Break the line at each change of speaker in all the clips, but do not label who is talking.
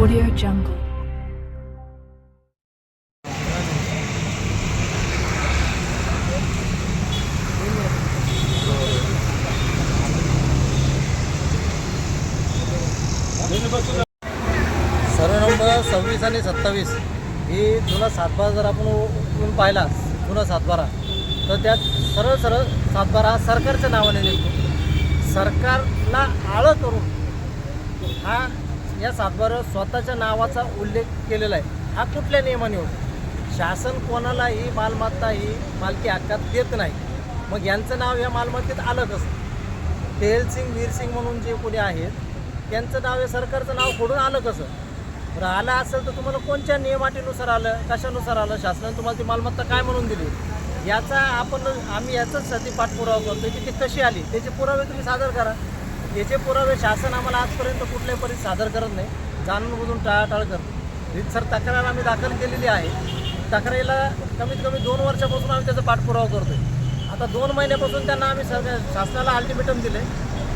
Audio Jungle.
सर्व number सव्वीस आणि सत्तावीस ही जुना सातबारा जर आपण उठून पाहिला जुना सातबारा तर त्यात सरळ सरळ सातबारा हा सरकारच्या नावाने निघतो. सरकारला आळं करून हा या सातबारा स्वतःच्या नावाचा उल्लेख केलेला आहे. हा कुठल्या नियमाने होतो? शासन कोणालाही मालमत्ता ही मालकी हक्कात देत नाही. मग यांचं नाव या मालमत्तेत आलं कसं? तेल सिंग वीरसिंग म्हणून जे कोणी आहेत त्यांचं नाव हे सरकारचं नाव खोडून आलं कसं? बरं आलं असेल तर तुम्हाला कोणत्या नियमाटीनुसार आलं? कशानुसार आलं? शासनाने तुम्हाला ती मालमत्ता काय म्हणून दिली? याचा आपण आम्ही याचाच सध्या पाठपुरावा करतो की ती कशी आली? त्याचे पुरावे तुम्ही सादर करा. याचे पुरावे शासन आम्हाला आजपर्यंत कुठल्याही परिस्थिती सादर करत नाही. जाणून बुजून टाळाटाळ करतो रितसर तक्रार आम्ही दाखल केलेली आहे. तक्रारीला कमीत कमी दोन वर्षापासून आम्ही त्याचा पाठपुरावा करतोय. आता दोन महिन्यापासून त्यांना आम्ही सरकार शासनाला अल्टिमेटम दिले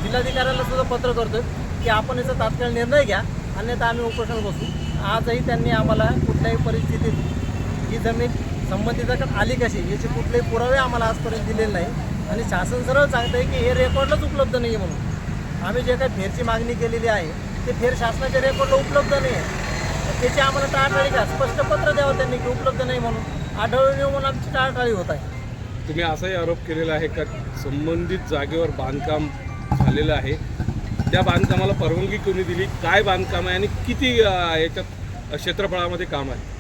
जिल्हाधिकाऱ्याला सुद्धा पत्र करतो की आपण याचा तात्काळ निर्णय घ्या. अन्यथा आम्ही उपोषण बसू. आजही त्यांनी आम्हाला कुठल्याही परिस्थितीत ही जमीन संबंधिताकडे आली कशी याचे कुठलेही पुरावे आम्हाला आजपर्यंत दिलेले नाही. आणि शासन सरळ सांगतं आहे की हे रेकॉर्डलाच उपलब्ध नाही आहे म्हणून. आम्ही जे काही फेरची मागणी केलेली आहे ते फेर शासनाच्या रेकॉर्डला उपलब्ध नाही आहे त्याची आम्हाला टाळाटाळी का स्पष्ट पत्र द्यावं त्यांनी की उपलब्ध नाही म्हणून. आढळून येऊ म्हणून आमची टाळाटाळी होत आहे.
तुम्ही असाही आरोप केलेला आहे का? संबंधित जागेवर बांधकाम झालेलं आहे. त्या बांधकामाला परवानगी कोणी दिली? काय बांधकाम आहे आणि किती याच्यात क्षेत्रफळामध्ये काम आहे?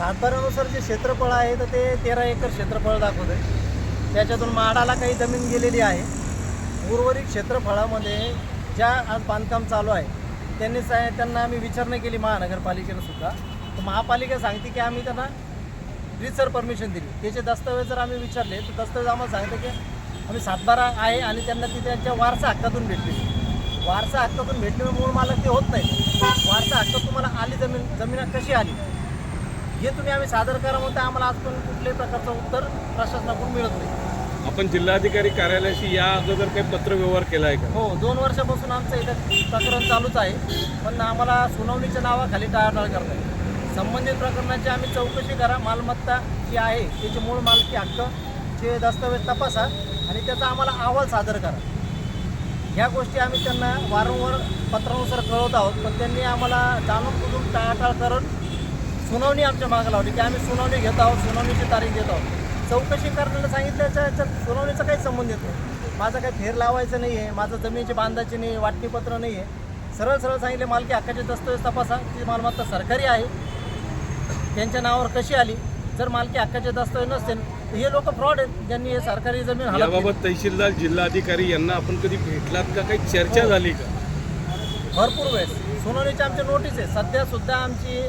सातबारानुसार जे क्षेत्रफळ आहे तर ते तेरा एकर क्षेत्रफळ दाखवते आहे त्याच्यातून माडाला काही जमीन गेलेली आहे. उर्वरित क्षेत्रफळामध्ये ज्या आज बांधकाम चालू आहे त्यांनी सा त्यांना आम्ही विचारणा केली महानगरपालिकेनं सुद्धा. तर महापालिका सांगते की आम्ही त्यांना रितसर परमिशन दिली. त्याचे दस्तावेज जर आम्ही विचारले तर दस्तावेज आम्हाला सांगते की आम्ही सातबारा आहे आणि त्यांना ती त्यांच्या वारसा हक्कातून भेटली. वारसा हक्कातून भेटल्यामुळे मूळ मालक ते होत नाही. वारसा हक्क तुम्हाला आली जमीन जमीन कशी आली? हे तुम्ही आम्ही सादर करा म्हणता आम्हाला आजपर्यंत कुठल्याही प्रकारचं उत्तर प्रशासनाकडून मिळत नाही.
आपण जिल्हाधिकारी कार्यालयाशी या अगोदर काही पत्रव्यवहार केला आहे का?
हो दोन वर्षापासून आमचं इथं प्रकरण चालूच आहे. पण आम्हाला सुनावणीच्या नावाखाली टाळाटाळ करताय संबंधित प्रकरणाची आम्ही चौकशी करा. मालमत्ता जी आहे त्याची मूळ मालकी हक्क चे दस्तावेज तपासा आणि त्याचा आम्हाला अहवाल सादर करा. ह्या गोष्टी आम्ही त्यांना वारंवार पत्रानुसार कळवत आहोत पण त्यांनी आम्हाला जाणून बुजून टाळाटाळ करत सुनावणी आमच्या मागं लावली की आम्ही सुनावणी घेत आहोत सुनावणीची तारीख देत आहोत. चौकशी करण्याला सांगितल्याच्या याच्यात सुनावणीचा काही संबंध येत नाही. माझं काही फेर लावायचं नाही आहे माझं जमिनीची बांधायची नाही वाटणीपत्र नाही आहे सरळ सरळ सांगितले मालकी हक्काचे दस्तऐवज तपासा ती मालमत्ता सरकारी आहे. त्यांच्या नावावर कशी आली? जर मालकी हक्काचे दस्तऐवज नसतील तर हे लोक फ्रॉड आहेत. ज्यांनी हे सरकारी जमीन.
याबाबत तहसीलदार जिल्हाधिकारी यांना आपण कधी भेटलात का? काही चर्चा झाली का?
भरपूर वेळेस. सुनावणीची आमची नोटीस आहे सध्या सुद्धा आमची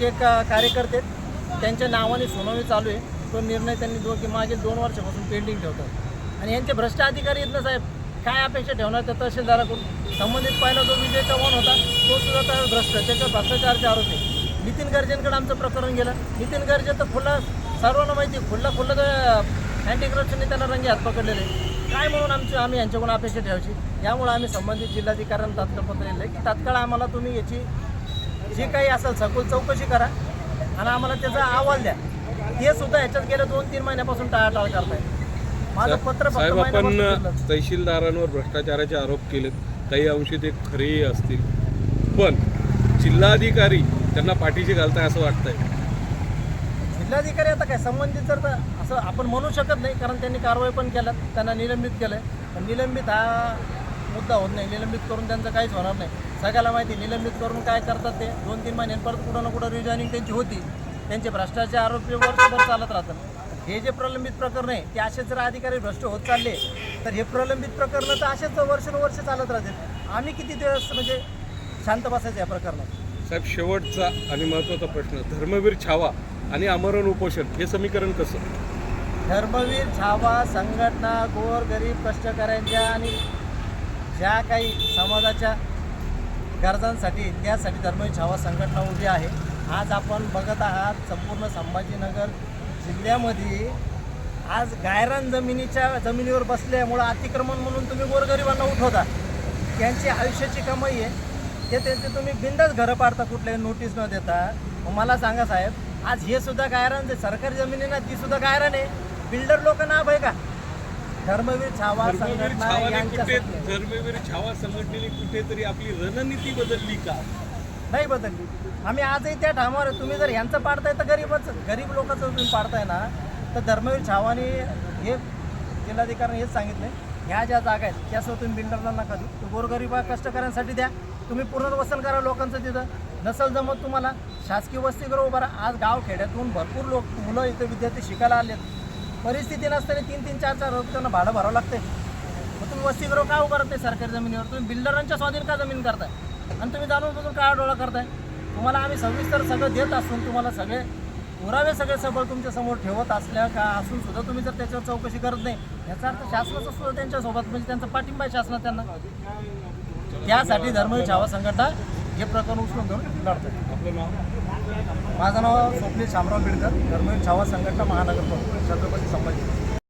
जे का कार्यकर्ते आहेत, त्यांच्या नावाने सुनावणी चालू आहे. तो निर्णय त्यांनी दोन मागील दोन वर्षापासून पेंडिंग ठेवतात. आणि यांचे भ्रष्ट अधिकारी आहेत ना साहेब काय अपेक्षा ठेवणार त्या तहसीलदाराकडून? संबंधित पहिला जो विजय चव्हाण होता तो सुद्धा त्या भ्रष्ट त्याच्यावर भ्रष्टाचारचे आरोप आहे नितीन गर्जेंकडे आमचं प्रकरण गेलं. नितीन गर्जे तर खुल्ला सर्वांना माहिती खुल्ला खुल्ला तर अँटी करप्शनने त्यांना रंगे हात पकडलेले काय म्हणून आमची आम्ही यांच्याकडून अपेक्षा ठेवायची? यामुळे आम्ही संबंधित जिल्हाधिकाऱ्यांना तात्काळ पत्र लिहिलं की तात्काळ आम्हाला तुम्ही याची जी काही असेल सखोल चौकशी करा आणि आम्हाला त्याचा अहवाल द्या. हे सुद्धा ह्याच्यात गेल्या दोन तीन महिन्यापासून टाळाटाळ करताय माझं पत्र
साहेब आपण. तहसीलदारांवर भ्रष्टाचाराचे आरोप केलेत. काही अंशी ते खरेही असतील. पण जिल्हाधिकारी त्यांना पाठीशी घालताय असं वाटतंय.
जिल्हाधिकारी आता काय संबंधित तर तर असं आपण म्हणू शकत नाही कारण त्यांनी कारवाई पण केल्यात त्यांना निलंबित केलं पण निलंबित हा मुद्दा होत नाही निलंबित करून त्यांचं काहीच होणार नाही. सगळ्याला माहिती निलंबित करून काय करतात ते? दोन तीन महिन्यांनी परत कुठं ना कुठं रिजॉईनिंग त्यांची होती. त्यांचे भ्रष्टाचार आरोपी वर्षभर चालत राहतात. हे जे प्रलंबित प्रकरण आहे ते असेच जर अधिकारी भ्रष्ट होत चालले तर हे प्रलंबित प्रकरणं तर असेच वर्षानुवर्ष चालत राहतील आम्ही किती दिवस म्हणजे शांत बसायचं या प्रकरणात?
साहेब शेवटचा आणि महत्त्वाचा प्रश्न धर्मवीर छावा आणि आमरण उपोषण हे समीकरण कसं?
धर्मवीर छावा संघटना गोर गरीब कष्टकऱ्यांच्या आणि ज्या काही समाजाच्या गरजांसाठी त्यासाठी धर्मवीर छावा संघटना उभी आहे. आज आपण बघत आहात संपूर्ण संभाजीनगर जिल्ह्यामध्ये आज गायरान जमिनीच्या जमिनीवर बसल्यामुळं अतिक्रमण म्हणून तुम्ही गोरगरिबांना उठवता. त्यांची आयुष्याची कमाई आहे. ते त्यांचे तुम्ही बिंदाच घरं पाडता कुठल्याही नोटीस न देता. मग मला सांगा साहेब आज हे सुद्धा गायरान जे सरकारी जमिनी ना ती सुद्धा गायरान आहे. बिल्डर लोक नाभ आहे का? धर्मवीर छावा
धर्मवीर
संघटना
छावाने कुठे. धर्मवीर छावा संघटनेने कुठेतरी आपली रणनीती बदलली का?
नाही बदलली. आम्ही आजही त्या ठामावर. तुम्ही जर यांचं पाडताय तर गरीबच गरीब लोकांचं तुम्ही पाडताय ना तर धर्मवीर छावानी हे जिल्हाधिकाऱ्यांनी हेच सांगितलं. ह्या ज्या जागा आहेत त्या तुम्ही बिल्डरला नका देऊ. तो गोरगरीबा कष्टकऱ्यांसाठी द्या. तुम्ही पुनर्वसन करा लोकांचं तिथं. नसल जमत तुम्हाला. शासकीय वसतिगृह उभा राहा आज गाव खेड्यातून भरपूर लोक मुलं इथं विद्यार्थी शिकायला आलेत. परिस्थिती नसताना तीन तीन चार चार रोज त्यांना भाडं भरावं लागते मग तुम्ही वसतिगृह का उभारत नाही सरकारी जमिनीवर? तुम्ही बिल्डरांच्या स्वाधीन का जमीन करताय? आणि तुम्ही जाणून बजून काय डोळा करताय? तुम्हाला आम्ही सविस्तर सगळं देत असून तुम्हाला सगळे पुरावे सगळे सबळ तुमच्यासमोर ठेवत असल्या का असून सुद्धा तुम्ही जर त्याच्यावर चौकशी करत नाही याचा अर्थ शासनाचा सुद्धा त्यांच्यासोबत म्हणजे त्यांचा पाठिंबा आहे शासनात त्यांना. त्यासाठी धर्मवीर छावा संघटना हे प्रकरण उचलून घेऊन लढतात
आपलं नाव?
माझं नाव स्वप्नील शामराव बिडकर धर्मवीर छावा संघटना महानगर छत्रपती संभाजी.